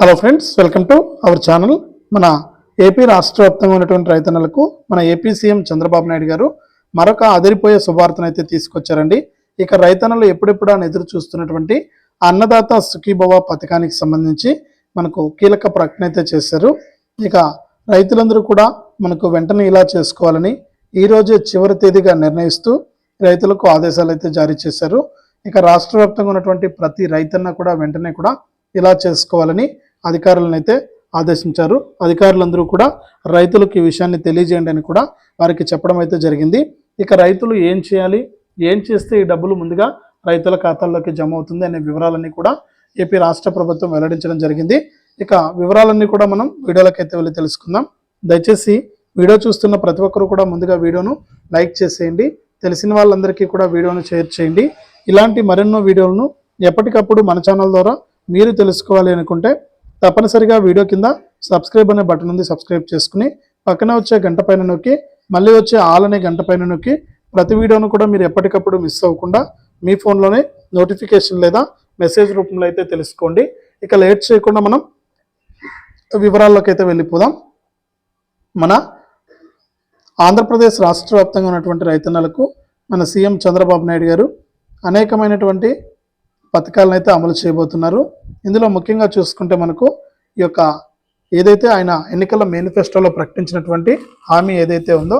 Hello friends welcome to our channel మన AP రాష్ట్ర వ్యాప్తంగా ఉన్నటువంటి రైతన్నలకు మన ఏపీ సీఎం చంద్రబాబు నాయుడు గారు మరొక అదిరిపోయే శుభార్తను అయితే తీసుకొచ్చారండి. ఇక రైతన్నలు ఎప్పుడెప్పుడు అని ఎదురు చూస్తున్నటువంటి అన్నదాత సుఖీభవ పథకానికి సంబంధించి మనకు కీలక ప్రకటన అయితే చేశారు. ఇక రైతులందరూ కూడా మనకు వెంటనే ఇలా చేసుకోవాలని ఈ రోజే చివరి తేదీగా నిర్ణయిస్తూ రైతులకు ఆదేశాలు అయితే జారీ చేశారు. ఇక రాష్ట్ర ఉన్నటువంటి ప్రతి రైతన్న కూడా వెంటనే కూడా ఇలా చేసుకోవాలని అధికారులను అయితే ఆదేశించారు. అధికారులందరూ కూడా రైతులకు ఈ విషయాన్ని తెలియజేయండి అని కూడా వారికి చెప్పడం అయితే జరిగింది. ఇక రైతులు ఏం చేయాలి? ఏం చేస్తే ఈ డబ్బులు ముందుగా రైతుల ఖాతాల్లోకి జమ అవుతుంది అనే వివరాలన్నీ కూడా ఏపీ రాష్ట్ర ప్రభుత్వం వెల్లడించడం జరిగింది. ఇక వివరాలన్నీ కూడా మనం వీడియోలకైతే అయితే వెళ్ళి తెలుసుకుందాం. దయచేసి వీడియో చూస్తున్న ప్రతి ఒక్కరు కూడా ముందుగా వీడియోను లైక్ చేసేయండి. తెలిసిన వాళ్ళందరికీ కూడా వీడియోను షేర్ చేయండి. ఇలాంటి మరెన్నో వీడియోలను ఎప్పటికప్పుడు మన ఛానల్ ద్వారా మీరు తెలుసుకోవాలి అనుకుంటే తప్పనిసరిగా వీడియో కింద సబ్స్క్రైబ్ అనే బటన్ ఉంది సబ్స్క్రైబ్ చేసుకుని పక్కన వచ్చే గంట పైన నొక్కి మళ్ళీ వచ్చే ఆల్ అనే గంట పైన నొక్కి ప్రతి వీడియోను కూడా మీరు ఎప్పటికప్పుడు మిస్ అవ్వకుండా మీ ఫోన్లోనే నోటిఫికేషన్ లేదా మెసేజ్ రూపంలో అయితే తెలుసుకోండి. ఇక లేట్ చేయకుండా మనం వివరాల్లోకి అయితే వెళ్ళిపోదాం. మన ఆంధ్రప్రదేశ్ రాష్ట్ర వ్యాప్తంగా ఉన్నటువంటి రైతన్నలకు మన సీఎం చంద్రబాబు నాయుడు గారు అనేకమైనటువంటి పథకాలను అయితే అమలు చేయబోతున్నారు. ఇందులో ముఖ్యంగా చూసుకుంటే మనకు ఈ యొక్క ఏదైతే ఆయన ఎన్నికల మేనిఫెస్టోలో ప్రకటించినటువంటి హామీ ఏదైతే ఉందో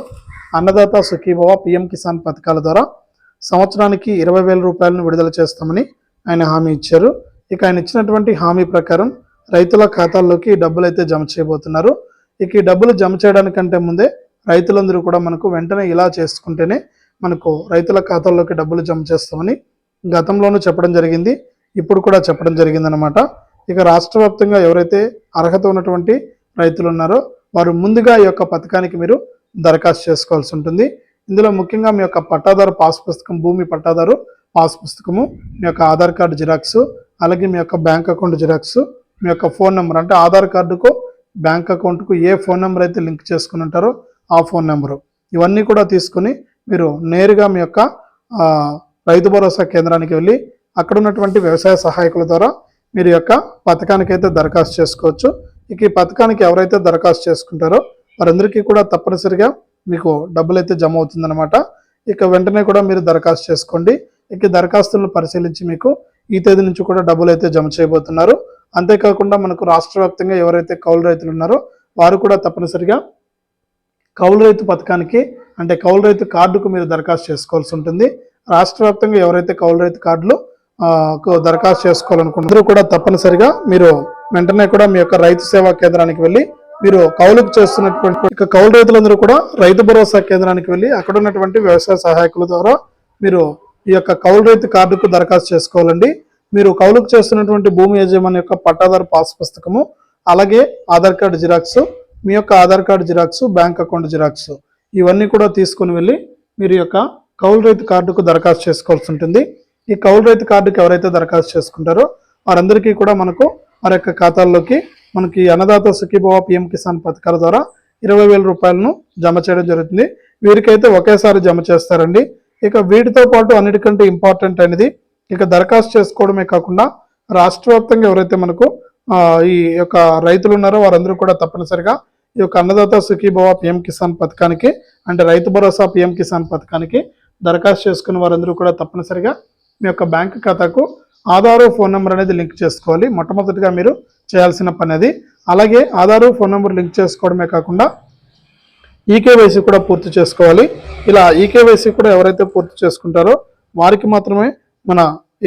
అన్నదాత సుఖీభవ పిఎం కిసాన్ పథకాల ద్వారా సంవత్సరానికి ఇరవై వేల రూపాయలను విడుదల చేస్తామని ఆయన హామీ ఇచ్చారు. ఇక ఆయన ఇచ్చినటువంటి హామీ ప్రకారం రైతుల ఖాతాల్లోకి డబ్బులు అయితే జమ చేయబోతున్నారు. ఇక ఈ డబ్బులు జమ చేయడానికంటే ముందే రైతులందరూ కూడా మనకు వెంటనే ఇలా చేసుకుంటేనే మనకు రైతుల ఖాతాల్లోకి డబ్బులు జమ చేస్తామని గతంలోనూ చెప్పడం జరిగింది ఇప్పుడు కూడా చెప్పడం జరిగిందనమాట ఇక రాష్ట్ర వ్యాప్తంగా ఎవరైతే అర్హత ఉన్నటువంటి రైతులు ఉన్నారో వారు ముందుగా ఈ యొక్క పథకానికి మీరు దరఖాస్తు చేసుకోవాల్సి ఉంటుంది. ఇందులో ముఖ్యంగా మీ యొక్క పట్టాదారు పాస్ పుస్తకం భూమి పట్టాదారు పాస్ పుస్తకము మీ యొక్క ఆధార్ కార్డు జిరాక్స్ అలాగే మీ యొక్క బ్యాంక్ అకౌంట్ జిరాక్స్ మీ యొక్క ఫోన్ నెంబర్ అంటే ఆధార్ కార్డుకు బ్యాంక్ అకౌంట్కు ఏ ఫోన్ నెంబర్ అయితే లింక్ చేసుకుని ఉంటారో ఆ ఫోన్ నెంబరు. ఇవన్నీ కూడా తీసుకుని మీరు నేరుగా మీ యొక్క రైతు భరోసా కేంద్రానికి వెళ్ళి అక్కడ ఉన్నటువంటి వ్యవసాయ సహాయకుల ద్వారా మీరు యొక్క పథకానికి అయితే దరఖాస్తు చేసుకోవచ్చు. ఇక ఈ పథకానికి ఎవరైతే దరఖాస్తు చేసుకుంటారో వారందరికీ కూడా తప్పనిసరిగా మీకు డబ్బులు అయితే జమ అవుతుందన్నమాట. ఇక వెంటనే కూడా మీరు దరఖాస్తు చేసుకోండి. ఇక దరఖాస్తులను పరిశీలించి మీకు ఈ తేదీ నుంచి కూడా డబ్బులు అయితే జమ చేయబోతున్నారు. అంతేకాకుండా మనకు రాష్ట్ర వ్యాప్తంగా ఎవరైతే కౌలు రైతులు ఉన్నారో వారు కూడా తప్పనిసరిగా కౌలు రైతు పథకానికి అంటే కౌలు రైతు కార్డుకు మీరు దరఖాస్తు చేసుకోవాల్సి ఉంటుంది. రాష్ట్ర వ్యాప్తంగా ఎవరైతే కౌలు రైతు కార్డులు దరఖాస్తు చేసుకోవాలనుకుంటున్నారో కూడా తప్పనిసరిగా మీరు వెంటనే కూడా మీ యొక్క రైతు సేవా కేంద్రానికి వెళ్ళి మీరు కౌలుకు చేస్తున్నటువంటి ఇక కౌలు రైతులందరూ కూడా రైతు భరోసా కేంద్రానికి వెళ్ళి అక్కడ ఉన్నటువంటి వ్యవసాయ సహాయకుల ద్వారా మీరు ఈ యొక్క కౌలు రైతు కార్డుకు దరఖాస్తు చేసుకోవాలండి. మీరు కౌలుకు చేస్తున్నటువంటి భూమి యజమాని యొక్క పట్టాదారు పాస్ పుస్తకము అలాగే ఆధార్ కార్డు జిరాక్స్ మీ యొక్క Aadhaar card xerox bank account xerox ఇవన్నీ కూడా తీసుకుని వెళ్ళి మీరు యొక్క కౌలు రైతు కార్డుకు దరఖాస్తు చేసుకోవాల్సి ఉంటుంది. ఈ కౌలు రైతు కార్డుకి ఎవరైతే దరఖాస్తు చేసుకుంటారో వారందరికీ కూడా మనకు వారి యొక్క ఖాతాల్లోకి మనకి అన్నదాత సుఖీభవ పిఎం కిసాన్ పథకాల ద్వారా ఇరవై వేల రూపాయలను జమ చేయడం జరుగుతుంది. వీరికైతే ఒకేసారి జమ చేస్తారండి. ఇక వీటితో పాటు అన్నిటికంటే ఇంపార్టెంట్ అనేది ఇక దరఖాస్తు చేసుకోవడమే కాకుండా రాష్ట్ర వ్యాప్తంగా ఎవరైతే మనకు ఈ యొక్క రైతులు ఉన్నారో వారందరూ కూడా తప్పనిసరిగా ఈ యొక్క అన్నదాత సుఖీభవ పిఎం కిసాన్ పథకానికి అంటే రైతు భరోసా పిఎం కిసాన్ పథకానికి దరఖాస్తు చేసుకున్న వారందరూ కూడా తప్పనిసరిగా మీ యొక్క బ్యాంక్ ఖాతాకు ఆధారు ఫోన్ నెంబర్ అనేది లింక్ చేసుకోవాలి. మొట్టమొదటిగా మీరు చేయాల్సిన పని అది. అలాగే ఆధారు ఫోన్ నెంబర్ లింక్ చేసుకోవడమే కాకుండా ఈకేవైసీ కూడా పూర్తి చేసుకోవాలి. ఇలా ఈకేవైసీ కూడా ఎవరైతే పూర్తి చేసుకుంటారో వారికి మాత్రమే మన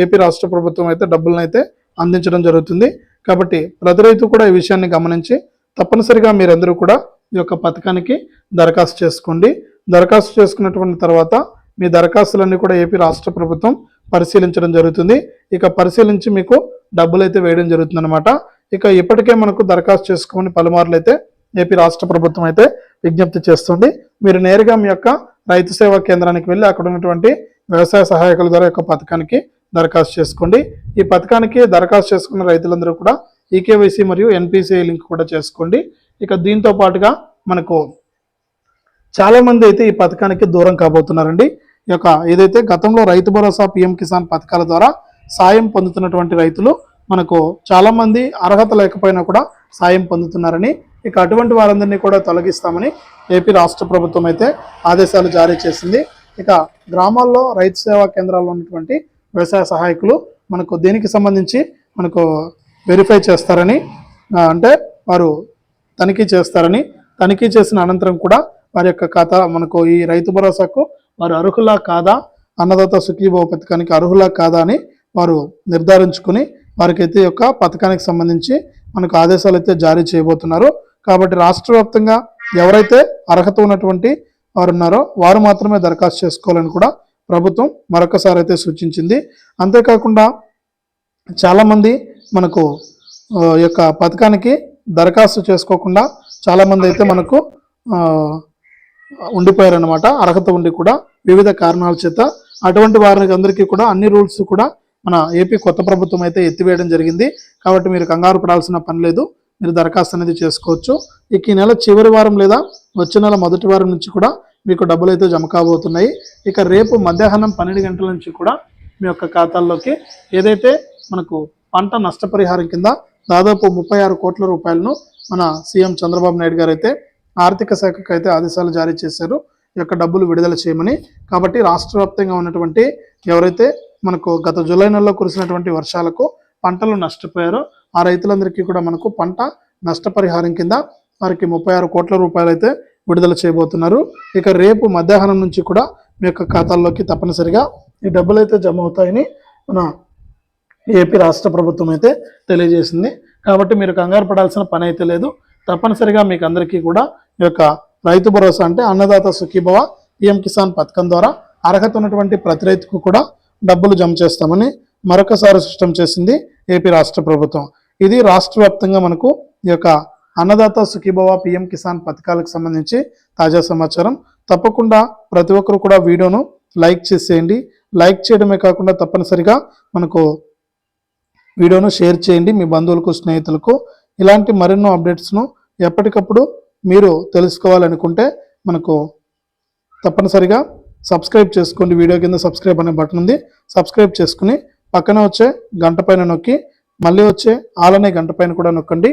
ఏపీ రాష్ట్ర ప్రభుత్వం అయితే డబ్బులను అయితే అందించడం జరుగుతుంది. కాబట్టి ప్రతి రైతు కూడా ఈ విషయాన్ని గమనించి తప్పనిసరిగా మీరందరూ కూడా ఈ యొక్క పథకానికి దరఖాస్తు చేసుకోండి. దరఖాస్తు చేసుకున్నటువంటి తర్వాత మీ దరఖాస్తులన్నీ కూడా ఏపీ రాష్ట్ర ప్రభుత్వం పరిశీలించడం జరుగుతుంది. ఇక పరిశీలించి మీకు డబ్బులు అయితే వేయడం జరుగుతుంది ఇక ఇప్పటికే మనకు దరఖాస్తు చేసుకోమని పలుమార్లు అయితే ఏపీ రాష్ట్ర ప్రభుత్వం అయితే విజ్ఞప్తి చేస్తుంది. మీరు నేరుగా మీ యొక్క రైతు సేవా కేంద్రానికి వెళ్ళి అక్కడ ఉన్నటువంటి వ్యవసాయ సహాయకుల ద్వారా యొక్క పథకానికి దరఖాస్తు చేసుకోండి. ఈ పథకానికి దరఖాస్తు చేసుకున్న రైతులందరూ కూడా ఈకేవైసీ మరియు ఎన్పిసిఐ లింక్ కూడా చేసుకోండి. ఇక దీంతో పాటుగా మనకు చాలామంది అయితే ఈ పథకానికి దూరం కాబోతున్నారండి. యొక్క ఏదైతే గతంలో రైతు భరోసా పిఎం కిసాన్ పథకాల ద్వారా సాయం పొందుతున్నటువంటి రైతులు మనకు చాలామంది అర్హత లేకపోయినా కూడా సాయం పొందుతున్నారని ఇక అటువంటి వారందరినీ కూడా తొలగిస్తామని ఏపీ రాష్ట్ర ప్రభుత్వం అయితే ఆదేశాలు జారీ చేసింది. ఇక గ్రామాల్లో రైతు సేవా కేంద్రాల్లో ఉన్నటువంటి వ్యవసాయ సహాయకులు మనకు దీనికి సంబంధించి మనకు వెరిఫై చేస్తారని అంటే వారు తనిఖీ చేస్తారని తనిఖీ చేసిన అనంతరం కూడా వారి యొక్క ఖాతా మనకు ఈ రైతు భరోసాకు వారు అర్హులా కాదా? అన్నదాత సుఖీభావ పథకానికి అర్హులా కాదా అని వారు నిర్ధారించుకుని వారికైతే యొక్క పథకానికి సంబంధించి మనకు ఆదేశాలు అయితే జారీ చేయబోతున్నారు. కాబట్టి రాష్ట్ర వ్యాప్తంగా ఎవరైతే అర్హత ఉన్నటువంటి వారు ఉన్నారో వారు మాత్రమే దరఖాస్తు చేసుకోవాలని కూడా ప్రభుత్వం మరొకసారి అయితే సూచించింది. అంతేకాకుండా చాలామంది మనకు యొక్క పథకానికి దరఖాస్తు చేసుకోకుండా చాలామంది అయితే మనకు ఉండిపోయారనమాట అర్హత ఉండి కూడా వివిధ కారణాల చేత అటువంటి వారికి అందరికీ కూడా అన్ని రూల్స్ కూడా మన ఏపీ కొత్త ప్రభుత్వం అయితే ఎత్తివేయడం జరిగింది. కాబట్టి మీరు కంగారు పడాల్సిన పని లేదు. మీరు దరఖాస్తు అనేది చేసుకోవచ్చు. ఇక ఈ నెల చివరి వారం లేదా వచ్చే నెల మొదటి వారం నుంచి కూడా మీకు డబ్బులు అయితే జమ కాబోతున్నాయి. ఇక రేపు మధ్యాహ్నం పన్నెండు గంటల నుంచి కూడా మీ యొక్క ఖాతాల్లోకి ఏదైతే మనకు పంట నష్టపరిహారం కింద దాదాపు ముప్పై ఆరు కోట్ల రూపాయలను మన సీఎం చంద్రబాబు నాయుడు గారు అయితే ఆర్థిక శాఖకు అయితే ఆదేశాలు జారీ చేశారు. ఈ యొక్క డబ్బులు విడుదల చేయమని. కాబట్టి రాష్ట్ర వ్యాప్తంగా ఉన్నటువంటి ఎవరైతే మనకు గత జూలై నెలలో కురిసినటువంటి వర్షాలకు పంటలు నష్టపోయారో ఆ రైతులందరికీ కూడా మనకు పంట నష్టపరిహారం కింద వారికి ముప్పై ఆరు కోట్ల రూపాయలు అయితే విడుదల చేయబోతున్నారు. ఇక రేపు మధ్యాహ్నం నుంచి కూడా మీ యొక్క ఖాతాల్లోకి తప్పనిసరిగా ఈ డబ్బులు అయితే జమ అవుతాయని మన ఏపీ రాష్ట్ర ప్రభుత్వం అయితే తెలియజేసింది. కాబట్టి మీరు కంగారు పడాల్సిన పని అయితే లేదు. తప్పనిసరిగా మీకు అందరికీ కూడా యొక్క రైతు భరోసా అంటే అన్నదాత సుఖీభవ పిఎం కిసాన్ పథకం ద్వారా అర్హత ఉన్నటువంటి ప్రతి రైతుకు కూడా డబ్బులు జమ చేస్తామని మరొకసారి స్పష్టం చేసింది ఏపీ రాష్ట్ర ప్రభుత్వం. ఇది రాష్ట్ర వ్యాప్తంగా మనకు ఈ యొక్క అన్నదాత సుఖీభవ పిఎం కిసాన్ పథకాలకు సంబంధించి తాజా సమాచారం. తప్పకుండా ప్రతి ఒక్కరు కూడా వీడియోను లైక్ చేసేయండి. లైక్ చేయడమే కాకుండా తప్పనిసరిగా మనకు వీడియోను షేర్ చేయండి మీ బంధువులకు స్నేహితులకు. ఇలాంటి మరెన్నో అప్డేట్స్ను ఎప్పటికప్పుడు మీరు తెలుసుకోవాలనుకుంటే మనకు తప్పనిసరిగా సబ్స్క్రైబ్ చేసుకోండి. వీడియో కింద సబ్స్క్రైబ్ అనే బటన్ ఉంది. సబ్స్క్రైబ్ చేసుకుని పక్కన వచ్చే గంట పైన నొక్కి మళ్ళీ వచ్చే ఆల్ అనే గంట పైన కూడా నొక్కండి.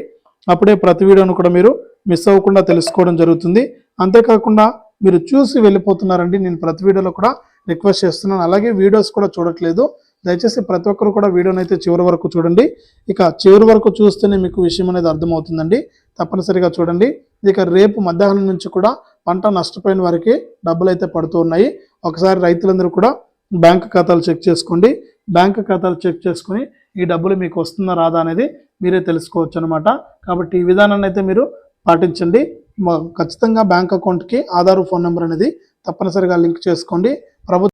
అప్పుడే ప్రతి వీడియోను కూడా మీరు మిస్ అవ్వకుండా తెలుసుకోవడం జరుగుతుంది. అంతేకాకుండా మీరు చూసి వెళ్ళిపోతున్నారండి. నేను ప్రతి వీడియోలో కూడా రిక్వెస్ట్ చేస్తున్నాను. అలాగే వీడియోస్ కూడా చూడట్లేదు. దయచేసి ప్రతి ఒక్కరు కూడా వీడియోని అయితే చివరి వరకు చూడండి. ఇక చివరి వరకు చూస్తేనే మీకు విషయం అనేది అర్థమవుతుందండి. తప్పనిసరిగా చూడండి. ఇక రేపు మధ్యాహ్నం నుంచి కూడా పంట నష్టపోయిన వారికి డబ్బులు అయితే పడుతూ ఉన్నాయి. ఒకసారి రైతులందరూ కూడా బ్యాంక్ ఖాతాలు చెక్ చేసుకోండి. బ్యాంక్ ఖాతాలు చెక్ చేసుకుని ఈ డబ్బులు మీకు వస్తుందా రాదా అనేది మీరే తెలుసుకోవచ్చు అనమాట కాబట్టి ఈ విధానాన్ని అయితే మీరు పాటించండి. ఖచ్చితంగా బ్యాంక్ అకౌంట్కి ఆధార్ ఫోన్ నెంబర్ అనేది తప్పనిసరిగా లింక్ చేసుకోండి. ప్రభుత్వం